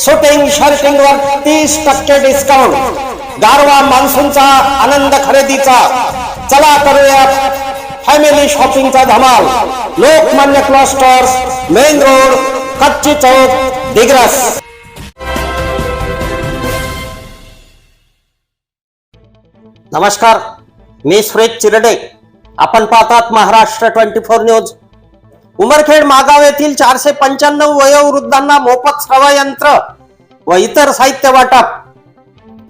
Shooting शर्टिंगवर तीस टक्के discount गारवा मान्सूनचा आनंद खरेदीचा. चला करूया फॅमिली शॉपिंगचा धमाल. लोकमान्य क्लॉस्टर्स मेन रोड कच्ची चौक दिग्रस. नमस्कार मी सुरेश चिरडे. आपण पाहतात Maharashtra twenty four news. Umarkhed Magaon येथील चारशे पंच्याण्णव वयोवृद्धांना मोफत श्रवा यंत्र व इतर साहित्य वाटप.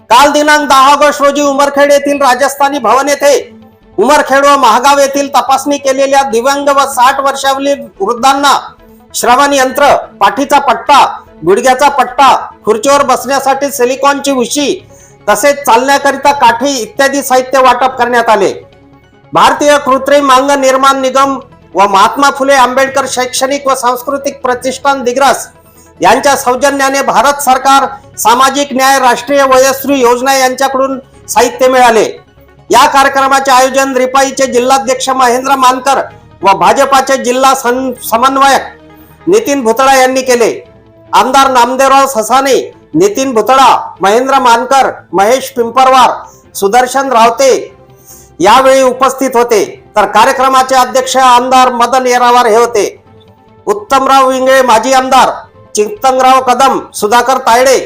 काल दिनांक दहा ऑगस्ट रोजी उमरखेड येथील राजस्थानी भवन येथे उमरखेड व महागाव येथील तपासणी केलेल्या दिव्यांग व साठ वर्षावरील वृद्धांना श्रवण यंत्र पाठीचा पट्टा गुडघ्याचा पट्टा खुर्चीवर बसण्यासाठी सिलिकॉनची उशी तसेच चालण्याकरिता काठी इत्यादी साहित्य वाटप करण्यात आले. भारतीय कृत्रिम अंग निर्माण निगम व महात्मा फुले आंबेडकर शैक्षणिक व सांस्कृतिक प्रतिष्ठान दिग्रस यांच्या सौजन्याने भारत सरकार सामाजिक न्याय राष्ट्रीय वयस्त्री योजना यांच्याकडून साहित्य मिळाले. या कार्यक्रमाचे आयोजन रिपाईचे जिल्हाध्यक्ष महेंद्र मानकर व भाजपाचे जिल्हा सं- समन्वयक नितीन भुतळा यांनी केले. आमदार नामदेवराव ससाने नितीन भुतळा महेंद्र मानकर महेश पिंपरवार सुदर्शन रावते यावेळी उपस्थित होते. तर कार्यक्रमाचे अध्यक्ष आमदार मदन येरावार हे होते. उत्तमराव विंगळे माजी आमदार चित्तंगराव कदम सुधाकर तायडे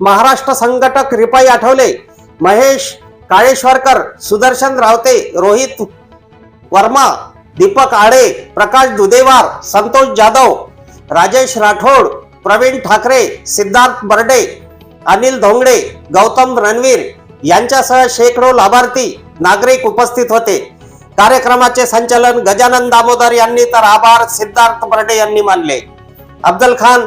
महाराष्ट्र संघटक रिपाई आठवले महेश काळेश्वरकर सुदर्शन रावते रोहित वर्मा दीपक आडे प्रकाश दुदेवार संतोष जाधव राजेश राठोड प्रवीण ठाकरे सिद्धार्थ बर्डे अनिल धोंगडे गौतम रणवीर यांच्यासह शेकडो लाभार्थी नागरिक उपस्थित होते. कार्यक्रमाचे संचालन गजानन दामोदर यांनी तर आभार सिद्धार्थ बर्डे यांनी मानले. अफजल खान